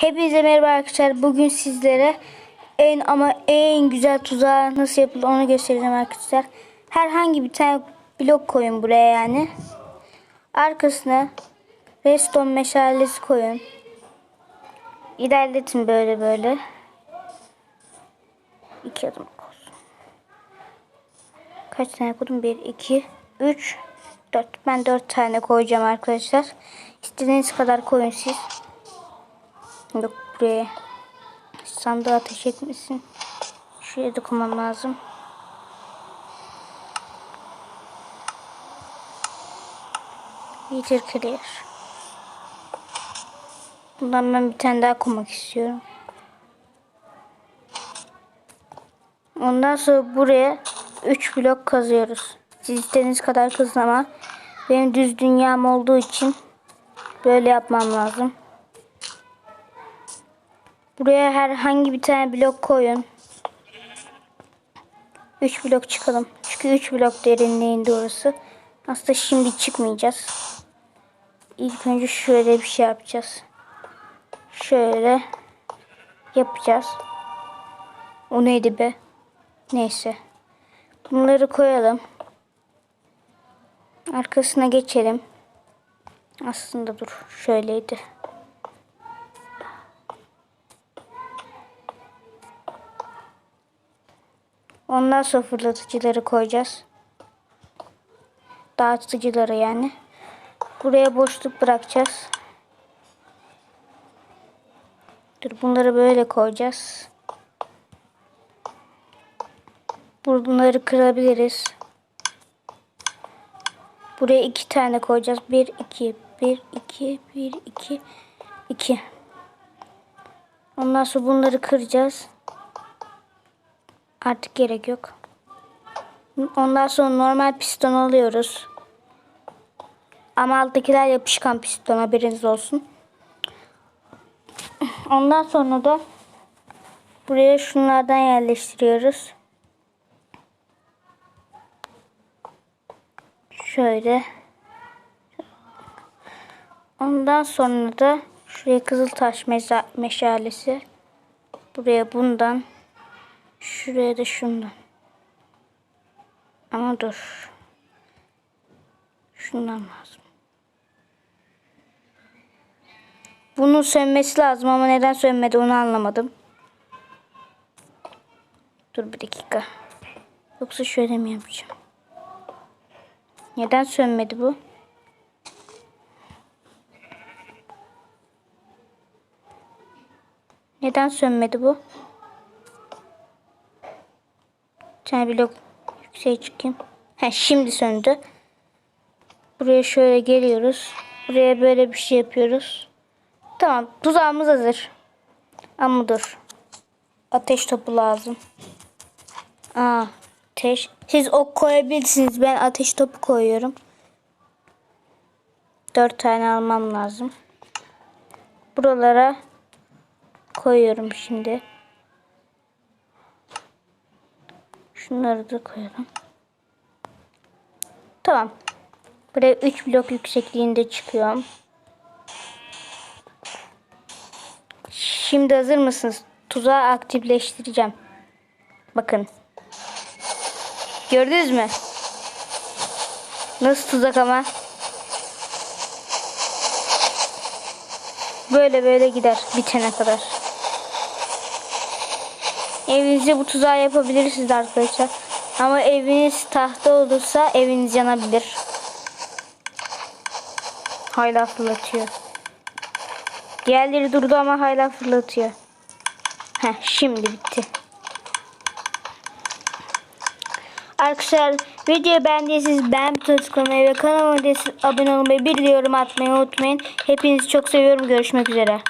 Hepinize merhaba arkadaşlar. Bugün sizlere en ama en güzel tuzağı nasıl yapılır onu göstereceğim arkadaşlar. Herhangi bir tane blok koyun buraya yani. Arkasına redstone meşalesi koyun. İlerletin böyle böyle. İki adım olsun. Kaç tane koydum? Bir, iki, üç, dört. Ben dört tane koyacağım arkadaşlar. İstediğiniz kadar koyun siz. Yok buraya. Sandığı ateş etmesin. Şuraya dokunmam lazım. Yeter clear. Bundan ben bir tane daha koymak istiyorum. Ondan sonra buraya 3 blok kazıyoruz. Siz istediğiniz kadar kazın ama benim düz dünyam olduğu için böyle yapmam lazım. Buraya herhangi bir tane blok koyun. 3 blok çıkalım. Çünkü 3 blok derinliğinde orası. Aslında şimdi çıkmayacağız. İlk önce şöyle bir şey yapacağız. Şöyle yapacağız. O neydi be? Neyse. Bunları koyalım. Arkasına geçelim. Aslında dur. Şöyleydi. Ondan sonra fırlatıcıları koyacağız. Dağıtıcıları yani. Buraya boşluk bırakacağız. Dur bunları böyle koyacağız. Bunları kırabiliriz. Buraya iki tane koyacağız. Bir, iki, bir, iki, bir, iki, iki. Ondan sonra bunları kıracağız. Artık gerek yok. Ondan sonra normal piston alıyoruz. Ama alttakiler yapışkan piston haberiniz olsun. Ondan sonra da buraya şunlardan yerleştiriyoruz. Şöyle. Ondan sonra da şuraya kızıl taş meşalesi. Buraya bundan. Şuraya da şundan. Ama dur. Şundan lazım. Bunun sönmesi lazım ama neden sönmedi onu anlamadım. Dur bir dakika. Yoksa şöyle mi yapacağım? Neden sönmedi bu? Neden sönmedi bu? Bir tane blok yükseğe çıkayım. He, şimdi söndü. Buraya şöyle geliyoruz. Buraya böyle bir şey yapıyoruz. Tamam tuzağımız hazır. Ama dur. Ateş topu lazım. Aa, ateş. Siz ok koyabilirsiniz. Ben ateş topu koyuyorum. Dört tane almam lazım. Buralara koyuyorum şimdi. Şunları da koyalım. Tamam. Buraya 3 blok yüksekliğinde çıkıyorum. Şimdi hazır mısınız? Tuzağı aktifleştireceğim. Bakın. Gördünüz mü? Nasıl tuzak ama? Böyle böyle gider bitene kadar. Evinizde bu tuzağı yapabilirsiniz arkadaşlar. Ama eviniz tahta olursa eviniz yanabilir. Hala fırlatıyor. Diğerleri durdu ama hala fırlatıyor. Heh, şimdi bitti. Arkadaşlar videoyu beğendiyseniz beğen butonuna ve kanalıma abone olmayı bir yorum atmayı unutmayın. Hepinizi çok seviyorum. Görüşmek üzere.